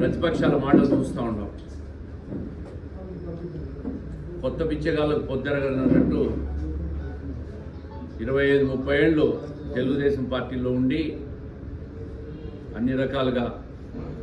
ప్రతిపక్షాల మాటలు చూస్తూ ఉన్నాం కొత్త పిచ్చగాళ్ళకు పొద్దరగనట్టు ఇరవై ఐదు ముప్పై ఏళ్ళు తెలుగుదేశం పార్టీలో ఉండి అన్ని రకాలుగా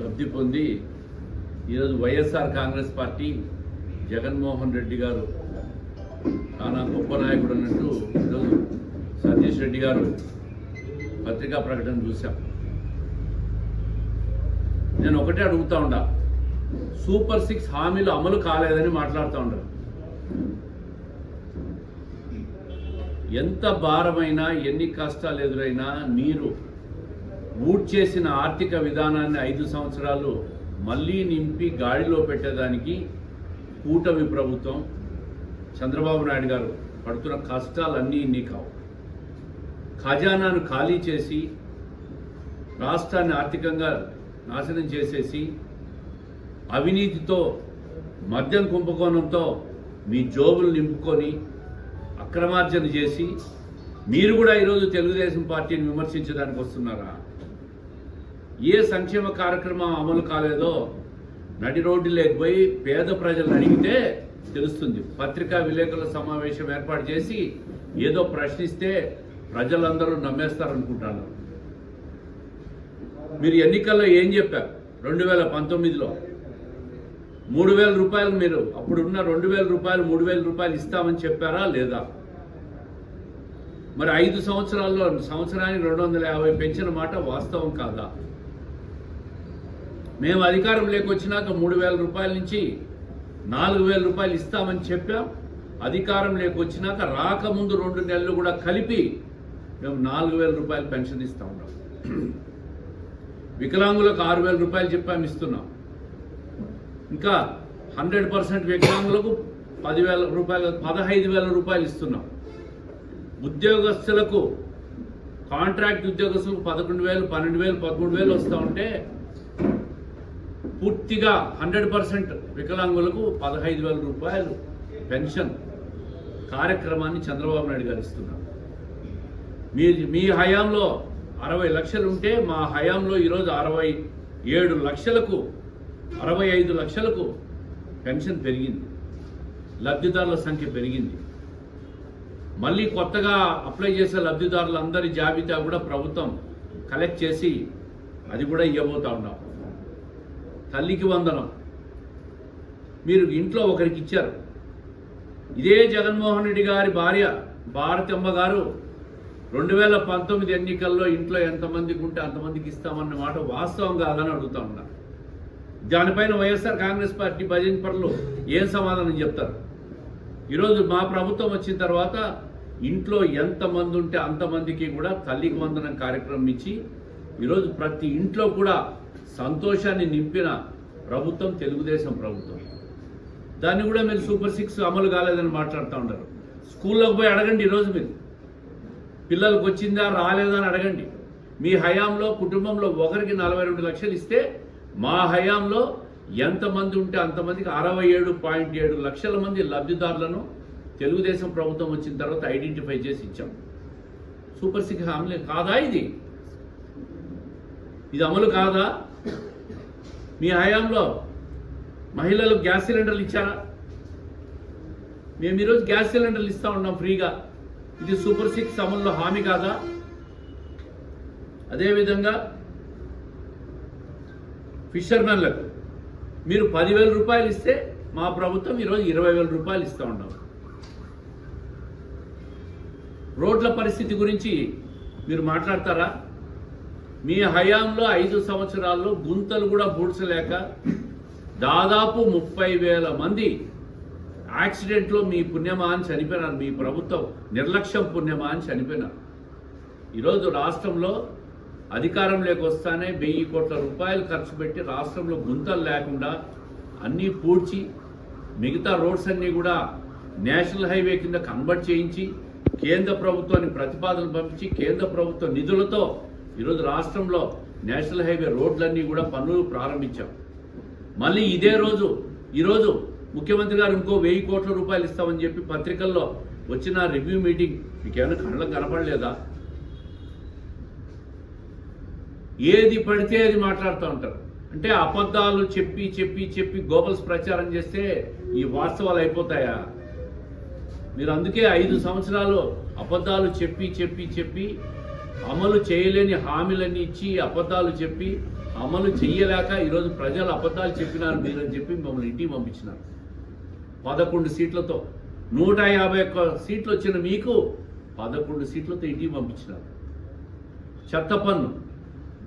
లబ్ధి పొంది ఈరోజు YSR Congress party Jaganmohan Reddy garu చాలా గొప్ప నాయకుడు అన్నట్టు ఈరోజు సతీష్ రెడ్డి గారు పత్రికా ప్రకటన చూశాం. నేను ఒకటే అడుగుతా ఉండా. సూపర్ సిక్స్ హామీలు అమలు కాలేదని మాట్లాడుతూ ఉండరు ఎంత భారమైనా ఎన్ని కష్టాలు ఎదురైనా మీరు ఊడ్ చేసిన ఆర్థిక విధానాన్ని ఐదు సంవత్సరాలు మళ్ళీ నింపి గాడిలో పెట్టేదానికి కూటమి ప్రభుత్వం చంద్రబాబు నాయుడు గారు పడుతున్న కష్టాలన్నీ ఇన్ని కావు. ఖజానాను ఖాళీ చేసి రాష్ట్రాన్ని ఆర్థికంగా నాశనం చేసేసి అవినీతితో మద్యం కుంభకోణంతో మీ జోబులు నింపుకొని అక్రమార్జన చేసి మీరు కూడా ఈరోజు తెలుగుదేశం పార్టీని విమర్శించడానికి వస్తున్నారా? ఏ సంక్షేమ కార్యక్రమం అమలు కాలేదో నడి రోడ్డు లేకపోయి పేద ప్రజలను అడిగితే తెలుస్తుంది. పత్రికా విలేకరుల సమావేశం ఏర్పాటు చేసి ఏదో ప్రశ్నిస్తే ప్రజలందరూ నమ్మేస్తారనుకుంటాను. మీరు ఎన్నికల్లో ఏం చెప్పారు? రెండు వేల పంతొమ్మిదిలో. మూడు వేల రూపాయలు మీరు అప్పుడున్న రెండు వేల రూపాయలు మూడు వేల రూపాయలు ఇస్తామని చెప్పారా లేదా? మరి ఐదు సంవత్సరాల్లో సంవత్సరానికి రెండు వందల యాభై పెంచిన మాట వాస్తవం కాదా? మేము అధికారం లేకొచ్చినాక మూడు వేల రూపాయల నుంచి నాలుగు వేల రూపాయలు ఇస్తామని చెప్పాం. అధికారం లేకొచ్చినాక రాకముందు రెండు నెలలు కూడా కలిపి మేము నాలుగు వేల రూపాయలు పెన్షన్ ఇస్తా ఉన్నాం. వికలాంగులకు ఆరు వేల రూపాయలు చెప్పాము ఇస్తున్నాం. ఇంకా హండ్రెడ్ పర్సెంట్ వికలాంగులకు పదివేల రూపాయలు పదహైదు వేల రూపాయలు ఇస్తున్నాం. ఉద్యోగస్తులకు కాంట్రాక్ట్ ఉద్యోగస్తులకు పదకొండు వేలు పన్నెండు వేలు పదమూడు వేలు వస్తూ ఉంటే పూర్తిగా హండ్రెడ్ పర్సెంట్ వికలాంగులకు పదహైదు వేల రూపాయలు పెన్షన్ కార్యక్రమాన్ని చంద్రబాబు నాయుడు గారు ఇస్తున్నారు. మీ మీ హయాంలో అరవై లక్షలు ఉంటే మా హయాంలో ఈరోజు అరవై ఏడు లక్షలకు అరవై ఐదు లక్షలకు పెన్షన్ పెరిగింది. లబ్ధిదారుల సంఖ్య పెరిగింది. మళ్ళీ కొత్తగా అప్లై చేసే లబ్ధిదారులందరి జాబితా కూడా ప్రభుత్వం కలెక్ట్ చేసి అది కూడా ఇవ్వబోతా ఉన్నాం. తల్లికి వందనం. మీరు ఇంట్లో ఒకరికి ఇచ్చారు. ఇదే జగన్మోహన్ రెడ్డి గారి భార్య భారతమ్మ గారు రెండు వేల పంతొమ్మిది ఎన్నికల్లో ఇంట్లో ఎంతమందికి ఉంటే అంతమందికి ఇస్తామన్న మాట వాస్తవం కాదని అడుగుతా ఉన్నా. దానిపైన వైఎస్ఆర్ కాంగ్రెస్ పార్టీ భజన పనులు ఏం సమాధానం చెప్తారు? ఈరోజు మా ప్రభుత్వం వచ్చిన తర్వాత ఇంట్లో ఎంతమంది ఉంటే అంతమందికి కూడా తల్లికి వందనం కార్యక్రమం ఇచ్చి ఈరోజు ప్రతి ఇంట్లో కూడా సంతోషాన్ని నింపిన ప్రభుత్వం తెలుగుదేశం ప్రభుత్వం. దాన్ని కూడా మీరు సూపర్ సిక్స్ అమలు కాలేదని మాట్లాడుతూ ఉంటారు స్కూల్లోకి పోయి అడగండి ఈరోజు మీరు. పిల్లలకు వచ్చిందా రాలేదా అని అడగండి. మీ హయాంలో కుటుంబంలో ఒకరికి నలభై రెండు లక్షలు ఇస్తే మా హయాంలో ఎంతమంది ఉంటే అంతమందికి అరవై ఏడు పాయింట్ ఏడు లక్షల మంది లబ్ధిదారులను తెలుగుదేశం ప్రభుత్వం వచ్చిన తర్వాత ఐడెంటిఫై చేసి ఇచ్చాం. సూపర్ సిక్స్ హామీ కాదా ఇది? ఇది అమలు కాదా? మీ హయాంలో మహిళలకు గ్యాస్ సిలిండర్లు ఇచ్చారా? మేము ఈరోజు గ్యాస్ సిలిండర్లు ఇస్తా ఉన్నాం ఫ్రీగా. ఇది సూపర్ సిక్స్ అమల్లో హామీ కాదా? అదేవిధంగా ఫిషర్మెన్లకు మీరు పదివేల రూపాయలు ఇస్తే మా ప్రభుత్వం ఈరోజు ఇరవై వేల రూపాయలు ఇస్తూ ఉన్నాం. రోడ్ల పరిస్థితి గురించి మీరు మాట్లాడతారా? మీ హయాంలో ఐదు సంవత్సరాల్లో గుంతలు కూడా పూడ్చలేక దాదాపు ముప్పై వేల మంది యాక్సిడెంట్లో మీ పుణ్యమా అని చనిపోయినారు మీ ప్రభుత్వం నిర్లక్ష్యం పుణ్యమా అని చనిపోయినారు. ఈరోజు రాష్ట్రంలో అధికారంలోకి వస్తానే వెయ్యి కోట్ల రూపాయలు ఖర్చు పెట్టి రాష్ట్రంలో గుంతలు లేకుండా అన్నీ పూడ్చి మిగతా రోడ్స్ అన్నీ కూడా నేషనల్ హైవే కింద కన్వర్ట్ చేయించి కేంద్ర ప్రభుత్వానికి ప్రతిపాదనలు పంపించి కేంద్ర ప్రభుత్వ నిధులతో ఈరోజు రాష్ట్రంలో నేషనల్ హైవే రోడ్లన్నీ కూడా పనులు ప్రారంభించాం. మళ్ళీ ఇదే రోజు ఈరోజు ముఖ్యమంత్రి గారు ఇంకో వెయ్యి కోట్ల రూపాయలు ఇస్తామని చెప్పి పత్రికల్లో వచ్చిన రివ్యూ మీటింగ్ మీకేమైనా కళ్ళకు కనపడలేదా? ఏది పడితే అది మాట్లాడుతూ ఉంటారు. అంటే అబద్ధాలు చెప్పి చెప్పి చెప్పి గోబల్స్ ప్రచారం చేస్తే ఈ వాస్తవాలు అయిపోతాయా? మీరు అందుకే ఐదు సంవత్సరాలు అబద్ధాలు చెప్పి చెప్పి చెప్పి అమలు చేయలేని హామీలన్నీ ఇచ్చి అబద్ధాలు చెప్పి అమలు చెయ్యలేక ఈరోజు ప్రజలు అబద్ధాలు చెప్పినారు మీరని చెప్పి మమ్మల్ని ఇంటికి పంపించినారు. పదకొండు సీట్లతో నూట యాభై ఒక్క సీట్లు వచ్చిన మీకు పదకొండు సీట్లతో ఇంటికి పంపించినారు. చెత్త పన్ను.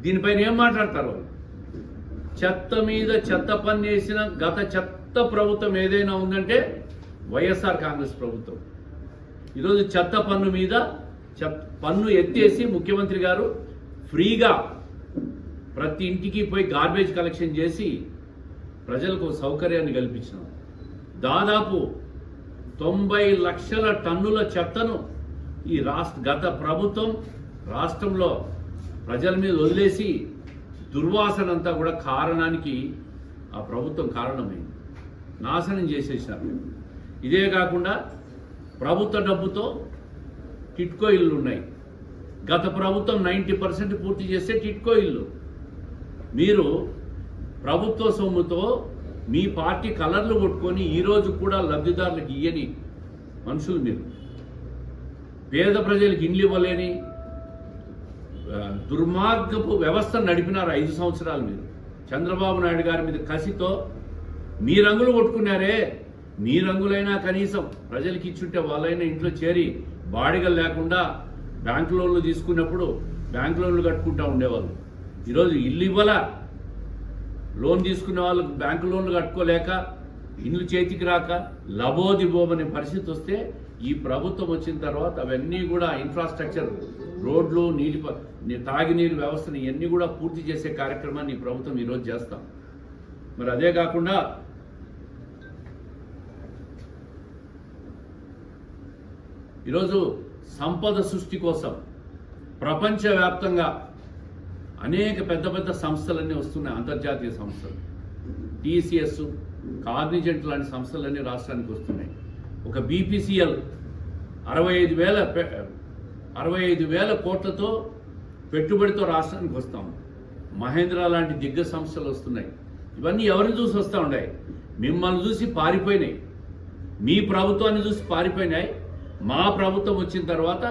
దీనిపైన ఏం మాట్లాడతారు వాళ్ళు? చెత్త మీద చెత్త పన్ను వేసిన గత చెత్త ప్రభుత్వం ఏదైనా ఉందంటే వైఎస్ఆర్ కాంగ్రెస్ ప్రభుత్వం. ఈరోజు చెత్త పన్ను మీద చెత్త పన్ను ఎత్తేసి ముఖ్యమంత్రి గారు ఫ్రీగా ప్రతి ఇంటికి పోయి గార్బేజ్ కలెక్షన్ చేసి ప్రజలకు సౌకర్యాన్ని కల్పించినాం దాదాపు తొంభై లక్షల టన్నుల చెత్తను ఈ రాష్ట్ర గత ప్రభుత్వం రాష్ట్రంలో ప్రజల మీద వదిలేసి దుర్వాసన అంతా కూడా కారణానికి ఆ ప్రభుత్వం కారణమైంది. నాశనం చేసేసారు ఇదే కాకుండా ప్రభుత్వ డబ్బుతో టిట్కో ఇల్లు ఉన్నాయి. గత ప్రభుత్వం నైంటీ పర్సెంట్ పూర్తి చేస్తే టిట్కో ఇల్లు మీరు ప్రభుత్వ సొమ్ముతో మీ పార్టీ కలర్లు కొట్టుకొని ఈరోజు కూడా లబ్ధిదారులకు ఇయ్యని మనుషులు మీరు. పేద ప్రజలకు ఇండ్లు ఇవ్వలేని దుర్మార్గపు వ్యవస్థ నడిపినారు ఐదు సంవత్సరాలు మీరు. చంద్రబాబు నాయుడు గారి మీద కసితో మీ రంగులు కొట్టుకున్నారే. మీ రంగులైనా కనీసం ప్రజలకి ఇచ్చుంటే వాళ్ళైనా ఇంట్లో చేరి బాడిగలు లేకుండా బ్యాంక్ లోన్లు తీసుకున్నప్పుడు బ్యాంక్ లోన్లు కట్టుకుంటా ఉండేవాళ్ళు. ఈరోజు ఇల్లు ఇవ్వలే? లోన్ తీసుకునే వాళ్ళు బ్యాంకు లోన్లు కట్టుకోలేక ఇండ్లు చేతికి రాక లబోదిబోమనే పరిస్థితి వస్తే ఈ ప్రభుత్వం వచ్చిన తర్వాత అవన్నీ కూడా ఇన్ఫ్రాస్ట్రక్చర్ రోడ్లు నీటి ప- తాగినీరు వ్యవస్థని ఇవన్నీ కూడా పూర్తి చేసే కార్యక్రమాన్ని ఈ ప్రభుత్వం ఈరోజు చేస్తాం. మరి అదే కాకుండా ఈరోజు సంపద సృష్టి కోసం ప్రపంచవ్యాప్తంగా అనేక పెద్ద పెద్ద సంస్థలన్నీ వస్తున్నాయి అంతర్జాతీయ సంస్థలు. టీసీఎస్ కార్నిజెంట్ లాంటి సంస్థలన్నీ రాష్ట్రానికి వస్తున్నాయి. ఒక బీపీసీఎల్ అరవై ఐదు వేల పె- అరవై ఐదు వేల కోట్లతో పెట్టుబడితో రాష్ట్రానికి వస్తాం. మహేంద్ర లాంటి దిగ్గ సంస్థలు వస్తున్నాయి. ఇవన్నీ ఎవరిని చూసి వస్తూ ఉన్నాయి? మిమ్మల్ని చూసి పారిపోయినాయి. మీ ప్రభుత్వాన్ని చూసి పారిపోయినాయి. మా ప్రభుత్వం వచ్చిన తర్వాత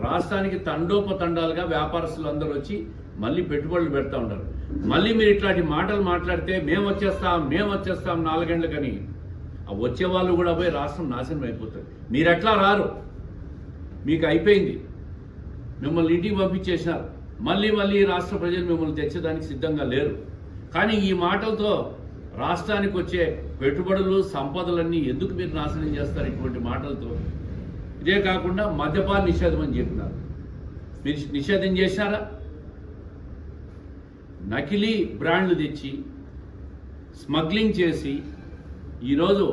రాష్ట్రానికి తండోపతండాలుగా వ్యాపారస్తులు అందరూ వచ్చి మళ్ళీ పెట్టుబడులు పెడతా ఉంటారు. మళ్ళీ మీరు ఇట్లాంటి మాటలు మాట్లాడితే మేము వచ్చేస్తాం మేము వచ్చేస్తాం నాలుగేళ్ళకని ఆ వచ్చే వాళ్ళు కూడా పోయి రాష్ట్రం నాశనం అయిపోతుంది. మీరు ఎట్లా రారు? మీకు అయిపోయింది. మిమ్మల్ని ఇంటికి పంపించేసినారు. మళ్ళీ మళ్ళీ రాష్ట్ర ప్రజలు మిమ్మల్ని తెచ్చేదానికి సిద్ధంగా లేరు. కానీ ఈ మాటలతో రాష్ట్రానికి వచ్చే పెట్టుబడులు సంపదలన్నీ ఎందుకు మీరు నాశనం చేస్తారు ఇటువంటి మాటలతో? ఇదే కాకుండా మద్యపాన నిషేధం అని చెప్పినారు. మీరు నిషేధం చేసినారా? నకిలీ బ్రాండ్లు తెచ్చి స్మగ్లింగ్ చేసి ఈరోజు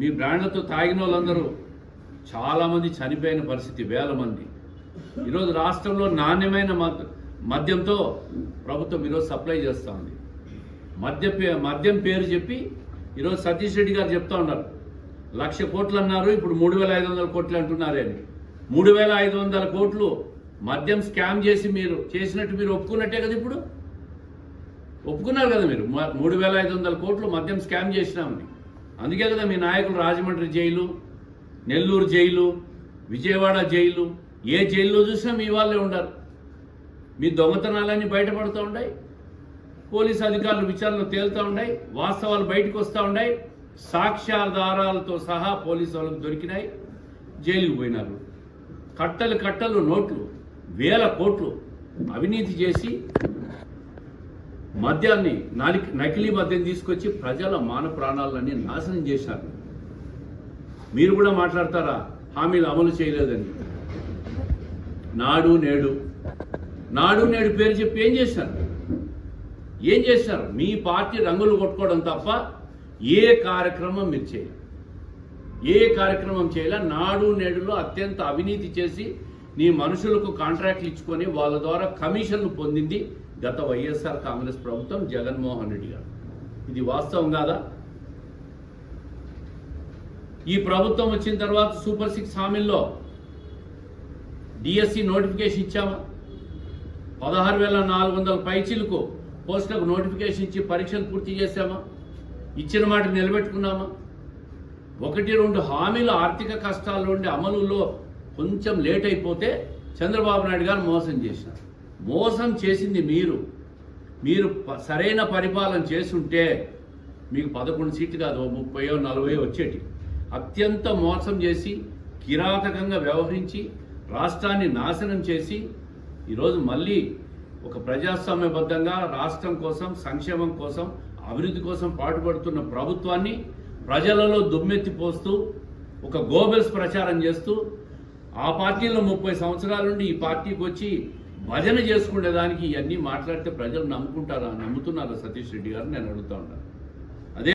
మీ బ్రాండ్లతో తాగిన వాళ్ళందరూ చాలామంది చనిపోయిన పరిస్థితి వేల మంది. ఈరోజు రాష్ట్రంలో నాణ్యమైన మద్యంతో ప్రభుత్వం ఈరోజు సప్లై చేస్తూ ఉంది. మద్య పే మద్యం పేరు చెప్పి ఈరోజు సతీష్ రెడ్డి గారు చెప్తా ఉన్నారు. లక్ష కోట్లు అన్నారు ఇప్పుడు మూడు వేల ఐదు వందల కోట్లు అంటున్నారే అని. మూడు వేల ఐదు వందల కోట్లు మద్యం స్కామ్ చేసి మీరు చేసినట్టు మీరు ఒప్పుకున్నట్టే కదా ఇప్పుడు? ఒప్పుకున్నారు కదా మీరు? మూడు వేల ఐదు వందల కోట్లు మద్యం స్కామ్ చేసినామని అందుకే కదా మీ నాయకులు Rajahmundry jail Nellore jail Vijayawada jail ఏ జైల్లో చూసినా మీ వాళ్ళే ఉండరు. మీ దొంగతనాలన్నీ బయటపడుతూ ఉన్నాయి పోలీస్ అధికారులు విచారణ తేలుతూ ఉన్నాయి వాస్తవాలు బయటకు వస్తూ ఉన్నాయి సాక్ష్యాధారాలతో సహా పోలీసు వాళ్ళకు దొరికినాయి. జైలుకు పోయినారు. కట్టలు కట్టలు నోట్లు. వేల కోట్లు అవినీతి చేసి మద్యాన్ని నలి నకిలీ మద్యం తీసుకొచ్చి ప్రజల మాన ప్రాణాలన్నీ నాశనం చేశారు. మీరు కూడా మాట్లాడతారా? హామీలు అమలు చేయలేదని. నాడు నేడు. నాడు నేడు పేరు చెప్పి ఏం చేశారు? ఏం చేశారు? మీ పార్టీ రంగులు కొట్టుకోవడం తప్ప ఏ కార్యక్రమం మీరు చేయలేదు. ఏ కార్యక్రమం చేయలే. నాడు నేడులో అత్యంత అవినీతి చేసి నీ మనుషులకు కాంట్రాక్ట్లు ఇచ్చుకొని వాళ్ళ ద్వారా కమిషన్లు పొందింది గత వైఎస్ఆర్ కాంగ్రెస్ ప్రభుత్వం జగన్మోహన్ రెడ్డి గారు. ఇది వాస్తవం కాదా? ఈ ప్రభుత్వం వచ్చిన తర్వాత సూపర్ సిక్స్ హామీల్లో డిఎస్సి నోటిఫికేషన్ ఇచ్చామా? పదహారు వేల నాలుగు వందల పైచీలకు పోస్టులకు నోటిఫికేషన్ ఇచ్చి పరీక్షలు పూర్తి చేశామా? ఇచ్చిన మాట నిలబెట్టుకున్నామా? ఒకటి రెండు హామీలు ఆర్థిక కష్టాల నుండి అమలులో కొంచెం లేట్ అయిపోతే చంద్రబాబు నాయుడు గారు మోసం చేసినారు మోసం చేసింది మీరు. మీరు సరైన పరిపాలన చేస్తుంటే మీకు పదకొండు సీట్లు కాదు ఓ ముప్పయో నలభయో వచ్చేటి. అత్యంత మోసం చేసి కిరాతకంగా వ్యవహరించి రాష్ట్రాన్ని నాశనం చేసి ఈరోజు మళ్ళీ ఒక ప్రజాస్వామ్యబద్ధంగా రాష్ట్రం కోసం సంక్షేమం కోసం అభివృద్ధి కోసం పాటుపడుతున్న ప్రభుత్వాన్ని ప్రజలలో దుమ్మెత్తి పోస్తూ ఒక గోబెల్స్ ప్రచారం చేస్తూ ఆ పార్టీలో ముప్పై సంవత్సరాల నుండి ఈ పార్టీకి వచ్చి భజన చేసుకునే దానికి ఇవన్నీ మాట్లాడితే ప్రజలు నమ్ముకుంటారా? నమ్ముతున్నారా సతీష్ రెడ్డి గారు? నేను అడుగుతా ఉంటాను.